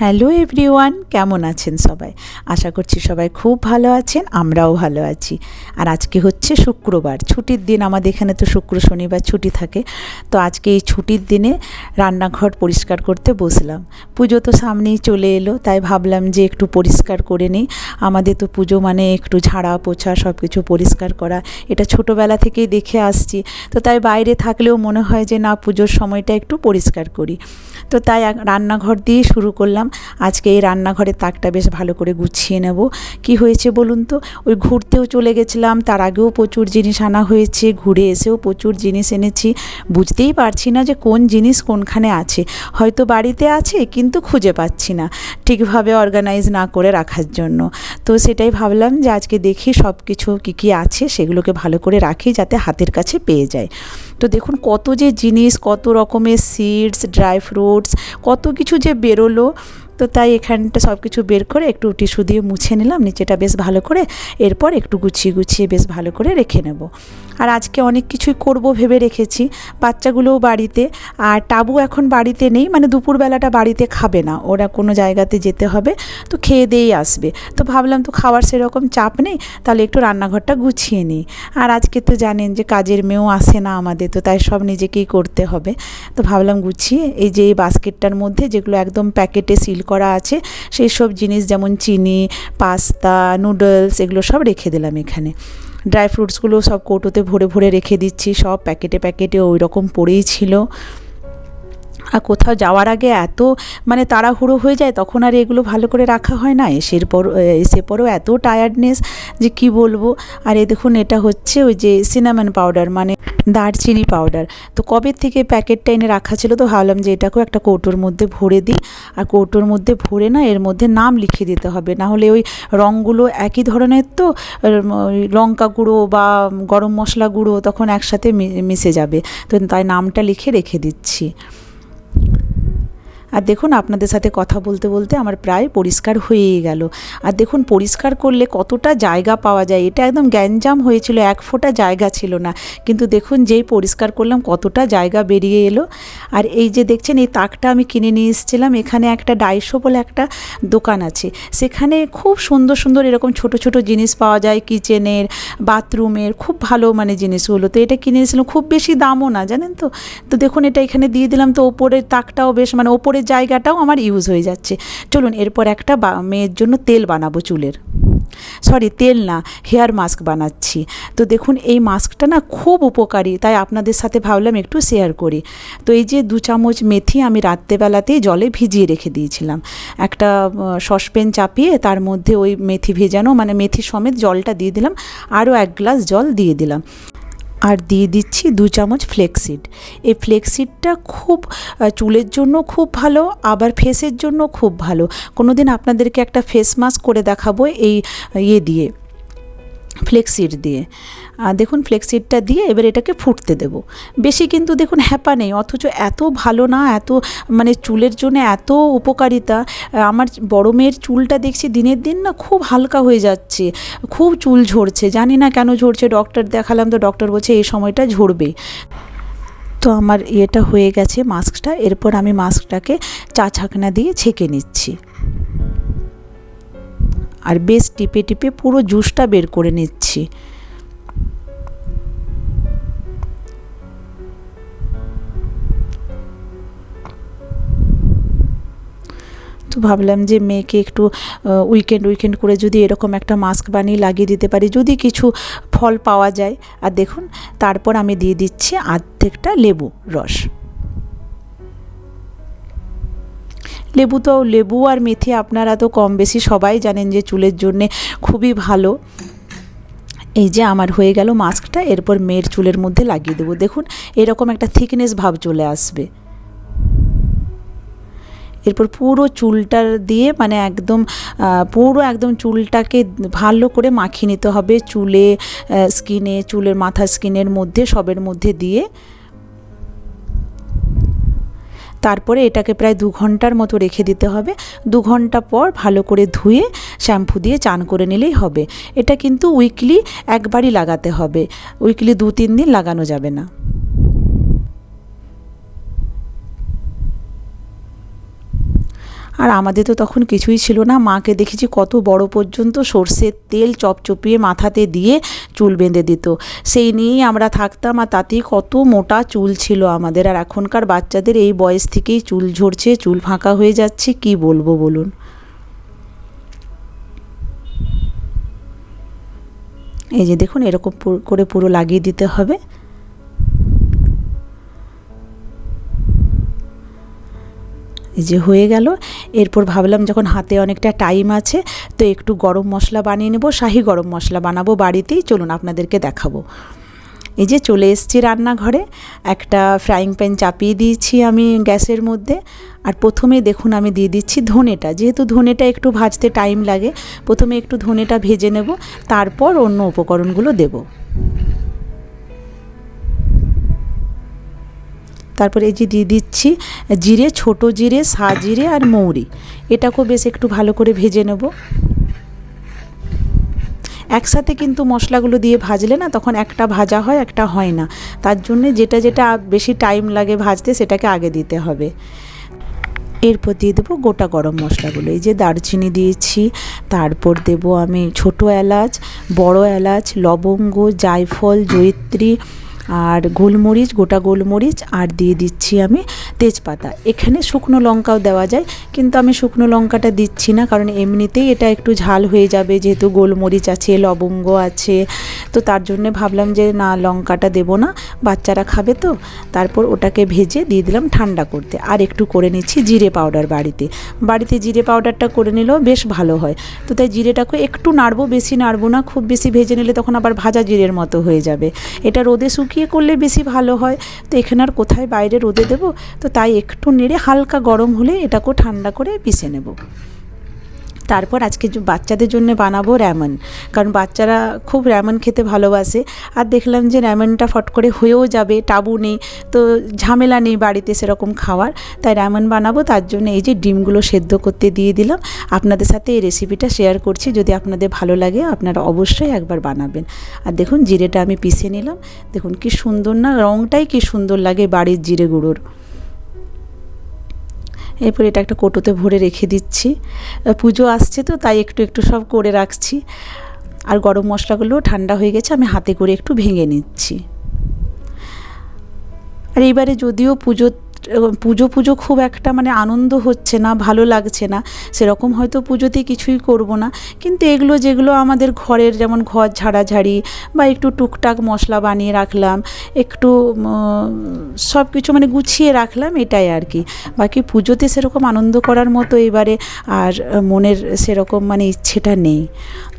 Hello everyone, কেমন আছেন সবাই? আশা করছি সবাই খুব ভালো আছেন, আমরাও ভালো আছি। আর আজকে হচ্ছে শুক্রবার, ছুটির দিন, আমাদের এখানে তো শুক্র, শনিবার ছুটি থাকে। তো আজকে এই ছুটির দিনে রান্নাঘর পরিষ্কার করতে বসলাম। পুজো তো সামনেই চলে এলো, তাই ভাবলাম যে একটু পরিষ্কার করে নিই। আমাদের তো পুজো মানে একটু ঝাড়া, পোছা সব কিছু পরিষ্কার করা, এটা ছোটোবেলা থেকেই দেখে আসছি। তো তাই বাইরে থাকলেও মনে হয় যে না, পুজোর সময়টা একটু পরিষ্কার করি। তো তাই রান্নাঘর দিয়ে শুরু করলাম। আজকে এই রান্নাঘরের তাকটা বেশ ভালো করে গুছিয়ে নেব। কি হয়েছে বলুন তো? ওই ঘুরতেও চলে গেছিলাম, তার আগেও প্রচুর জিনিস আনা হয়েছে, ঘুরে এসেও প্রচুর জিনিস এনেছি। বুঝতেই পারছি না যে কোন জিনিস কোনখানে আছে। হয়তো বাড়িতে আছে, কিন্তু খুঁজে পাচ্ছি না, ঠিকভাবে অর্গানাইজ না করে রাখার জন্য। তো সেটাই ভাবলাম যে আজকে দেখি সব কিছু কী কী আছে, সেগুলোকে ভালো করে রাখি যাতে হাতের কাছে পেয়ে যায়। তো দেখুন কত যে জিনিস কত রকমের সিডস ড্রাই ফ্রুটস কত কিছু যে বেরোলো। তো তাই এখানটা সব কিছু বের করে একটু টিস্যু দিয়ে মুছে নিলাম, নিচেটা বেশ ভালো করে। এরপর একটু গুছিয়ে গুছিয়ে বেশ ভালো করে রেখে নেব। আর আজকে অনেক কিছুই করব ভেবে রেখেছি। বাচ্চাগুলোও বাড়িতে, আর টাবু এখন বাড়িতে নেই মানে দুপুরবেলাটা বাড়িতে খাবে না। ওরা কোনো জায়গাতে যেতে হবে, তো খেয়ে দিয়েই আসবে। তো ভাবলাম তো খাওয়ার সেরকম চাপ নেই, তাহলে একটু রান্নাঘরটা গুছিয়ে নিই। আর আজকে তো জানেন যে কাজের মেয়েও আসে না আমাদের, তো তাই সব নিজেকেই করতে হবে। তো ভাবলাম গুছিয়ে এই যে এই বাস্কেটটার মধ্যে যেগুলো একদম প্যাকেটে সিল করা আছে। সেই সব জিনিস যেমন চিনি, পাস্তা, নুডলস এগুলো সব রেখে দিলাম এখানে। ড্রাই ফ্রুটসগুলো সব কৌটোতে ভরে ভরে রেখে দিচ্ছি। সব প্যাকেটে প্যাকেটে ওই রকম পড়েই ছিল। আর কোথাও যাওয়ার আগে এত মানে তাড়াহুড়ো হয়ে যায়, তখন আর এগুলো ভালো করে রাখা হয় না। এসের পর, এসে পরেও এত টায়ার্ডনেস যে কি বলব? আর এ দেখুন, এটা হচ্ছে ওই যে সিনামন পাউডার মানে দারচিনি পাউডার তো কবে থেকে প্যাকেটটা এনে রাখা ছিল তো ভাবলাম যে এটাকেও একটা কৌটোর মধ্যে ভরে দিই। আর কৌটোর মধ্যে ভরে না, এর মধ্যে নাম লিখে দিতে হবে। না হলে ওই রঙগুলো একই ধরনের তো লঙ্কা গুঁড়ো বা গরম মশলা গুঁড়ো তখন একসাথে মিশে যাবে। তো তাই নামটা লিখে রেখে দিচ্ছি। আর দেখুন, আপনাদের সাথে কথা বলতে বলতে আমার প্রায় পরিষ্কার হয়েই গেল। আর দেখুন, পরিষ্কার করলে কতটা জায়গা পাওয়া যায়, এটা একদম গ্যাঞ্জাম হয়েছিল, এক ফোঁটা জায়গা ছিল না। কিন্তু দেখুন, যেই পরিষ্কার করলাম, কতটা জায়গা বেরিয়ে এলো। আর এই যে দেখছেন, এই তাকটা আমি কিনে নিয়ে এসেছিলাম, এখানে একটা ডাইশো বলে একটা দোকান আছে। সেখানে খুব সুন্দর সুন্দর এরকম ছোট ছোট জিনিস পাওয়া যায়, কিচেনের, বাথরুমের, খুব ভালো মানে জিনিসগুলো। তো এটা কিনে এসেছিলাম খুব বেশি দামও না, জানেন তো? তো দেখুন, এটা এখানে দিয়ে দিলাম, তো ওপরের তাকটাও বেশ মানে ওপরের জায়গাটাও আমার ইউজ হয়ে যাচ্ছে। চলুন এরপর একটা মেয়ের জন্য তেল বানাবো চুলের। সরি তেল না হেয়ার মাস্ক বানাচ্ছি। তো দেখুন, এই মাস্কটা না খুব উপকারী, তাই আপনাদের সাথে ভাবলাম একটু শেয়ার করি। তো এই যে দু চামচ মেথি আমি রাত্রেবেলাতেই জলে ভিজিয়ে রেখে দিয়েছিলাম। একটা সসপেন চাপিয়ে তার মধ্যে ওই মেথি ভেজানো মানে মেথি সমেত জলটা দিয়ে দিলাম, আরও এক গ্লাস জল দিয়ে দিলাম। আর দিয়ে দিচ্ছি দু চামচ ফ্লেক্সিড এই ফ্লেক্সিডটা খুব চুলের জন্য খুব ভালো, আবার ফেসের জন্য খুব ভালো। কোনো দিন আপনাদেরকে একটা ফেস মাস্ক করে দেখাবো এই ইয়ে দিয়ে। ফ্লেক্সিড দিয়ে। দেখুন ফ্লেক্সিডটা দিয়ে এবার এটাকে ফুটতে দেব। বেশি কিন্তু দেখুন হ্যাপা নেই, অথচ এত ভালো না, এত মানে চুলের জন্য এত উপকারিতা। আমার বড় মেয়ের চুলটা দেখছি দিনের দিন না খুব হালকা হয়ে যাচ্ছে, খুব চুল ঝরছে। জানি না কেন ঝরছে ডক্টর দেখালাম তো ডক্টর বলছে এই সময়টা ঝরবে। তো আমার ইয়েটা হয়ে গেছে মাস্কটা, এরপর আমি মাস্কটাকে চা ছাকনা দিয়ে ছেঁকে নিচ্ছি। আর বেশ টিপে টিপে পুরো জুসটা বের করে নিচ্ছি। তো ভাবলাম যে মেয়েকে একটু উইকেন্ড উইকেন্ড করে যদি এরকম একটা মাস্ক বানিয়ে লাগিয়ে দিতে পারি, যদি কিছু ফল পাওয়া যায়। আর দেখুন, তারপর আমি দিয়ে দিচ্ছি আর্ধেকটা লেবু রস। লেবু তো লেবু আর মেথি আপনারা তো কম বেশি সবাই জানেন যে চুলের জন্যে খুবই ভালো। এই যে আমার হয়ে গেল মাস্কটা, এরপর মেয়ের চুলের মধ্যে লাগিয়ে দেবো। দেখুন, এরকম একটা থিকনেস ভাব চলে আসবে। এরপর পুরো চুলটা দিয়ে মানে একদম পুরো একদম চুলটাকে ভালো করে মাখিয়ে নিতে হবে চুলে স্কিনে, চুলের মাথা স্কিনের মধ্যে, সবের মধ্যে দিয়ে। তারপরে এটাকে প্রায় দু ঘণ্টার মতো রেখে দিতে হবে। দু ঘণ্টা পর ভালো করে ধুয়ে শ্যাম্পু দিয়ে চান করে নিলেই হবে। এটা কিন্তু উইকলি একবারই লাগাতে হবে। উইকলি দু তিন দিন লাগানো যাবে না। আর আমাদের তো তখন কিছুই ছিল না। মাকে দেখেছি কত বড় পর্যন্ত সর্ষের তেল চপচপিয়ে মাথাতে দিয়ে চুল বেঁধে দিত। সেই নিয়েই আমরা থাকতাম আর তাতেই কত মোটা চুল ছিল আমাদের। আর এখনকার বাচ্চাদের এই বয়স থেকেই চুল ঝরছে, চুল ফাঁকা হয়ে যাচ্ছে, কি বলব বলুন? এই যে দেখুন, এরকম করে পুরো লাগিয়ে দিতে হবে। এই যে হয়ে গেল। এরপর ভাবলাম যখন হাতে অনেকটা টাইম আছে, তো একটু গরম মশলা বানিয়ে নেব, শাহি গরম মশলা বানাবো বাড়িতেই। চলুন আপনাদেরকে দেখাবো। এই যে চলে এসেছি রান্নাঘরে। একটা ফ্রাইং প্যান চাপিয়ে দিয়েছি আমি গ্যাসের মধ্যে। আর প্রথমেই দেখুন আমি দিয়ে দিচ্ছি ধনেটা। যেহেতু ধনেটা একটু ভাজতে টাইম লাগে, প্রথমে একটু ধনেটা ভেজে নেব, তারপর অন্য উপকরণগুলো দেবো। তারপরে এই যে দিয়ে দিচ্ছি জিরে, ছোট জিরে, সা জিরে আর মৌরি। এটাকেও বেশ একটু ভালো করে ভেজে নেব। একসাথে কিন্তু মশলাগুলো দিয়ে ভাজলে না তখন একটা ভাজা হয়, একটা হয় না। তার জন্যে যেটা যেটা বেশি টাইম লাগে ভাজতে সেটাকে আগে দিতে হবে। এরপর দিয়ে দেবো গোটা গরম মশলাগুলো। এই যে দারচিনি দিয়েছি, তারপর দেব আমি ছোট এলাচ, বড় এলাচ, লবঙ্গ, জায়ফল, জয়িত্রী আর গোলমরিচ, গোটা গোলমরিচ, আর দিয়ে দিচ্ছি আমি তেজপাতা। এখানে শুকনো লঙ্কাও দেওয়া যায়, কিন্তু আমি শুকনো লঙ্কাটা দিচ্ছি না, কারণ এমনিতেই এটা একটু ঝাল হয়ে যাবে, যেহেতু গোলমরিচ আছে, লবঙ্গ আছে। তো তার জন্যে ভাবলাম যে না, লঙ্কাটা দেবো না, বাচ্চারা খাবে তো, তারপর ওটাকে ভেজে দিয়ে দিলাম ঠান্ডা করতে। আর একটু করে নিচ্ছি জিরে পাউডার বাড়িতে। বাড়িতে জিরে পাউডারটা করে নিলেও বেশ ভালো হয়। তো তাই জিরেটাকে একটু নাড়বো, বেশি নাড়বো না, খুব বেশি ভেজে নিলে তখন আবার ভাজা জিরের মতো হয়ে যাবে। এটা রোদে শুকিয়ে করলে বেশি ভালো হয়। তো এখানে আর কোথায় বাইরে রোদে দেবো? তো তাই একটু নেড়ে হালকা গরম হলে এটাকেও ঠান্ডা করে পিষে নেব। তারপর আজকে বাচ্চাদের জন্য বানাবো র্যামন কারণ বাচ্চারা খুব র্যামন খেতে ভালোবাসে। আর দেখলাম যে র্যামনটা ফট করে হয়েও যাবে, টাবু নেই, তো ঝামেলা নেই বাড়িতে সেরকম খাওয়ার। তাই র্যামন বানাবো, তার জন্য এই যে ডিমগুলো সেদ্ধ করতে দিয়ে দিলাম। আপনাদের সাথে এই রেসিপিটা শেয়ার করছি, যদি আপনাদের ভালো লাগে, আপনারা অবশ্যই একবার বানাবেন। আর দেখুন, জিরেটা আমি পিষে নিলাম। দেখুন কি সুন্দর না রঙটাই কি সুন্দর লাগে বাড়ির জিরে গুঁড়োর। এরপর এটা একটা কোটোতে ভরে রেখে দিচ্ছি। পুজো আসছে তো, তাই একটু একটু সব করে রাখছি। আর গরম মশলাগুলো ঠান্ডা হয়ে গেছে, আমি হাতে করে একটু ভেঙে নিচ্ছি। আর এইবারে যদিও পুজো পুজো পুজো খুব একটা মানে আনন্দ হচ্ছে না, ভালো লাগছে না। সেরকম হয়তো পুজোতে কিছুই করব না। কিন্তু এগুলো, যেগুলো আমাদের ঘরের যেমন ঘর ঝাড়াঝাড়ি বা একটু টুকটাক মশলা বানিয়ে রাখলাম, একটু সব কিছু মানে গুছিয়ে রাখলাম, এটাই আর কি। বাকি পুজোতে সেরকম আনন্দ করার মতো এবারে আর মনের সেরকম মানে ইচ্ছেটা নেই।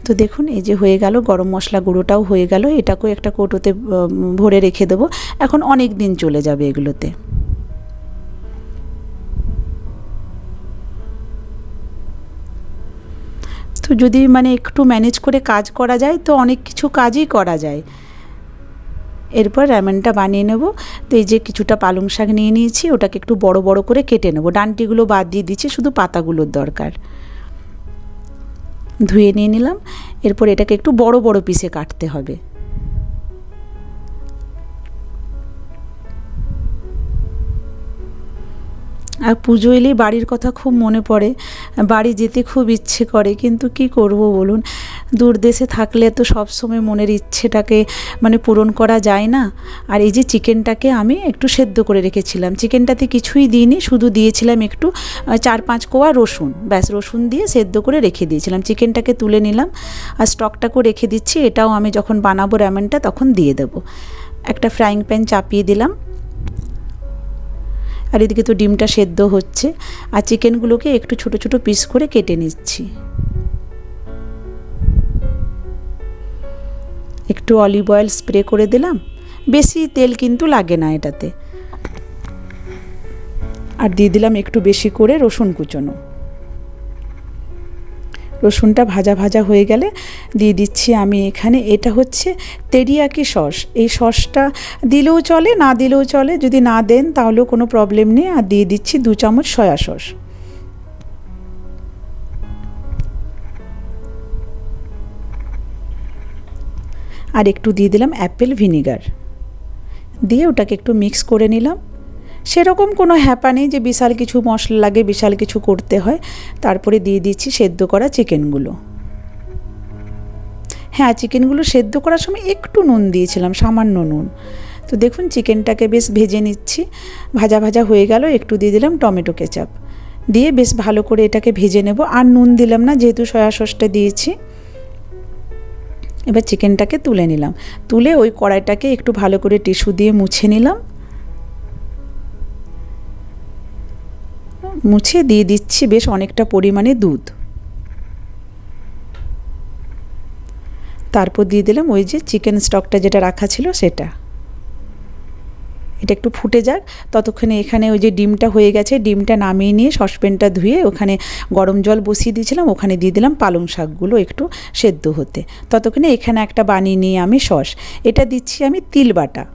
তো দেখুন, এই যে হয়ে গেল, গরম মশলা গুঁড়োটাও হয়ে গেল, এটাকেও একটা কৌটোতে ভরে রেখে দেবো। এখন অনেক দিন চলে যাবে এগুলোতে। তো যদি মানে একটু ম্যানেজ করে কাজ করা যায়, তো অনেক কিছু কাজই করা যায়। এরপর র্যামেনটা বানিয়ে নেব। তো এই যে কিছুটা পালং শাক নিয়ে নিয়েছি, ওটাকে একটু বড় বড় করে কেটে নেব। ডান্টিগুলো বাদ দিয়ে দিচ্ছি, শুধু পাতাগুলোর দরকার। ধুয়ে নিয়ে নিলাম। এরপর এটাকে একটু বড় বড় পিসে কাটতে হবে। আর পুজো এলেই বাড়ির কথা খুব মনে পড়ে। বাড়ি যেতে খুব ইচ্ছে করে, কিন্তু কি করব বলুন? দূর দেশে থাকলে তো সব সময় মনের ইচ্ছেটাকে মানে পূরণ করা যায় না। আর এই যে চিকেনটাকে আমি একটু সেদ্ধ করে রেখেছিলাম। চিকেনটাতে কিছুই দিইনি, শুধু দিয়েছিলাম একটু চার পাঁচ কোয়া রসুন। ব্যাস, রসুন দিয়ে সেদ্ধ করে রেখে দিয়েছিলাম। চিকেনটাকে তুলে নিলাম আর স্টকটাকেও রেখে দিচ্ছি। এটাও আমি যখন বানাবো র্যামেনটা তখন দিয়ে দেবো। একটা ফ্রাইং প্যান চাপিয়ে দিলাম। আর এদিকে তো ডিমটা সেদ্ধ হচ্ছে আর চিকেনগুলোকে একটু ছোট ছোট পিস করে কেটে নিচ্ছি। একটু অলিভ অয়েল স্প্রে করে দিলাম। বেশি তেল কিন্তু লাগে না এটাতে। আর দিয়ে দিলাম একটু বেশি করে রসুন কুচোনো। রসুনটা ভাজা ভাজা হয়ে গেলে দিয়ে দিচ্ছি আমি এখানে। এটা হচ্ছে তেরিয়াকি সস। এই সসটা দিলেও চলে, না দিলেও চলে। যদি না দেন তাহলেও কোনো প্রবলেম নেই। আর দিয়ে দিচ্ছি দু চামচ সয়া সস। আর একটু দিয়ে দিলাম অ্যাপেল ভিনিগার। দিয়ে ওটাকে একটু মিক্স করে নিলাম। সেরকম কোনো হ্যাপা নেই যে বিশাল কিছু মশলা লাগে, বিশাল কিছু করতে হয়। তারপরে দিয়ে দিচ্ছি সেদ্ধ করা চিকেনগুলো। হ্যাঁ চিকেনগুলো সেদ্ধ করার সময় একটু নুন দিয়েছিলাম, সামান্য নুন। তো দেখুন চিকেনটাকে বেশ ভেজে নিচ্ছি। ভাজা ভাজা হয়ে গেল, একটু দিয়ে দিলাম টমেটো কেচাপ। দিয়ে বেশ ভালো করে এটাকে ভেজে নেব। আর নুন দিলাম না, যেহেতু সয়া সসটা দিয়েছি। এবার চিকেনটাকে তুলে নিলাম। তুলে ওই কড়াইটাকে একটু ভালো করে টিস্যু দিয়ে মুছে নিলাম। মুছে দিয়ে দিচ্ছি বেশ অনেকটা পরিমাণে দুধ। তারপর দিয়ে দিলাম ওই যে চিকেন স্টকটা যেটা রাখা ছিল সেটা। এটা একটু ফুটে যাক, ততক্ষণে এখানে ওই যে ডিমটা হয়ে গেছে, ডিমটা নামিয়ে নিয়ে সসপ্যানটা ধুয়ে ওখানে গরম জল বসিয়ে দিয়েছিলাম, ওখানে দিয়ে দিলাম পালং শাকগুলো একটু সেদ্ধ হতে। ততক্ষণে এখানে একটা বানিয়ে নিয়ে আমি সস। এটা দিচ্ছি আমি তিল বাটা।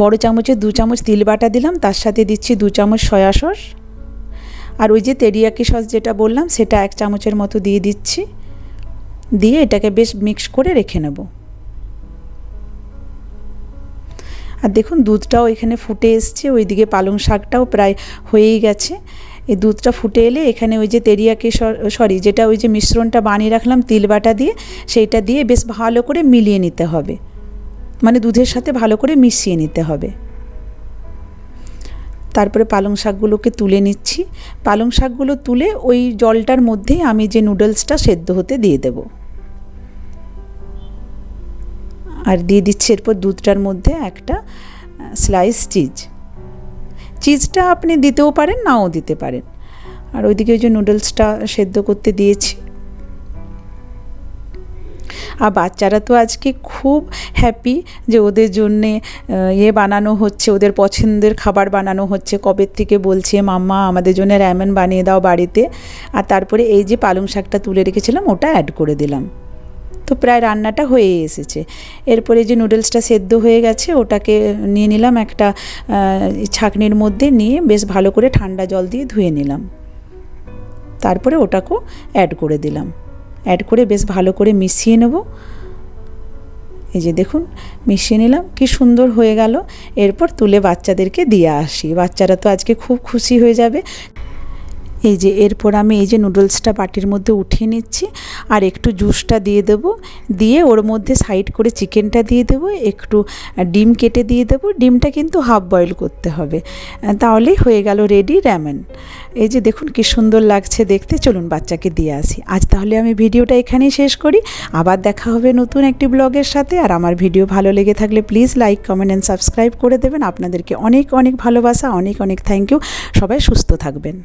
বড় চামচে দু চামচ তিল বাটা দিলাম, তার সাথে দিচ্ছি দু চামচ সয়া সস। আর ওই যে তেরিয়াকি সস যেটা বললাম, সেটা এক চামচের মতো দিয়ে দিচ্ছি। দিয়ে এটাকে বেশ মিক্স করে রেখে নেব। আর দেখুন, দুধটাও এখানে ফুটে এসছে, ওইদিকে পালং শাকটাও প্রায় হয়েই গেছে। এই দুধটা ফুটে এলে এখানে ওই যে তেরিয়াকে সরি, যেটা ওই যে মিশ্রণটা বানিয়ে রাখলাম তিল বাটা দিয়ে, সেইটা দিয়ে বেশ ভালো করে মিলিয়ে নিতে হবে। মানে দুধের সাথে ভালো করে মিশিয়ে নিতে হবে। তারপরে পালং শাকগুলোকে তুলে নিচ্ছি। পালং শাকগুলো তুলে ওই জলটার মধ্যেই আমি যে নুডলসটা সেদ্ধ হতে দিয়ে দেব। আর দিয়ে দিচ্ছি এরপর দুধটার মধ্যে একটা স্লাইস চিজ চিজটা আপনি দিতেও পারেন, নাও দিতে পারেন। আর ওইদিকে ওই যে নুডলসটা সেদ্ধ করতে দিয়েছি। আর বাচ্চারা তো আজকে খুব হ্যাপি যে ওদের জন্যে ইয়ে বানানো হচ্ছে, ওদের পছন্দের খাবার বানানো হচ্ছে। কবের থেকে বলছে, মাম্মা, আমাদের জন্য র্যামেন বানিয়ে দাও বাড়িতে। আর তারপরে এই যে পালং শাকটা তুলে রেখেছিলাম, ওটা অ্যাড করে দিলাম। তো প্রায় রান্নাটা হয়ে এসেছে। এরপরে যে নুডলসটা সেদ্ধ হয়ে গেছে, ওটাকে নিয়ে নিলাম একটা ছাঁকনির মধ্যে নিয়ে বেশ ভালো করে ঠান্ডা জল দিয়ে ধুয়ে নিলাম। তারপরে ওটাকেও অ্যাড করে দিলাম। অ্যাড করে বেশ ভালো করে মিশিয়ে নেব। এই যে দেখুন, মিশিয়ে নিলাম, কি সুন্দর হয়ে গেল। এরপর তুলে বাচ্চাদেরকে দিয়ে আসি। বাচ্চারা তো আজকে খুব খুশি হয়ে যাবে। এই যে এরপর আমি এই যে নুডলসটা বাটির মধ্যে উঠিয়ে নিচ্ছি আর একটু জুসটা দিয়ে দেবো। দিয়ে ওর মধ্যে সাইড করে চিকেনটা দিয়ে দেবো, একটু ডিম কেটে দিয়ে দেবো। ডিমটা কিন্তু হাফ বয়েল করতে হবে। তাহলেই হয়ে গেল রেডি র্যামেন। এই যে দেখুন কি সুন্দর লাগছে দেখতে। চলুন বাচ্চাকে দিয়ে আসি। আজ তাহলে আমি ভিডিওটা এখানেই শেষ করি। আবার দেখা হবে নতুন একটি ব্লগের সাথে। আর আমার ভিডিও ভালো লেগে থাকলে please like, comment and subscribe করে দেবেন। আপনাদেরকে অনেক অনেক ভালোবাসা, অনেক অনেক থ্যাংক ইউ। সবাই সুস্থ থাকবেন।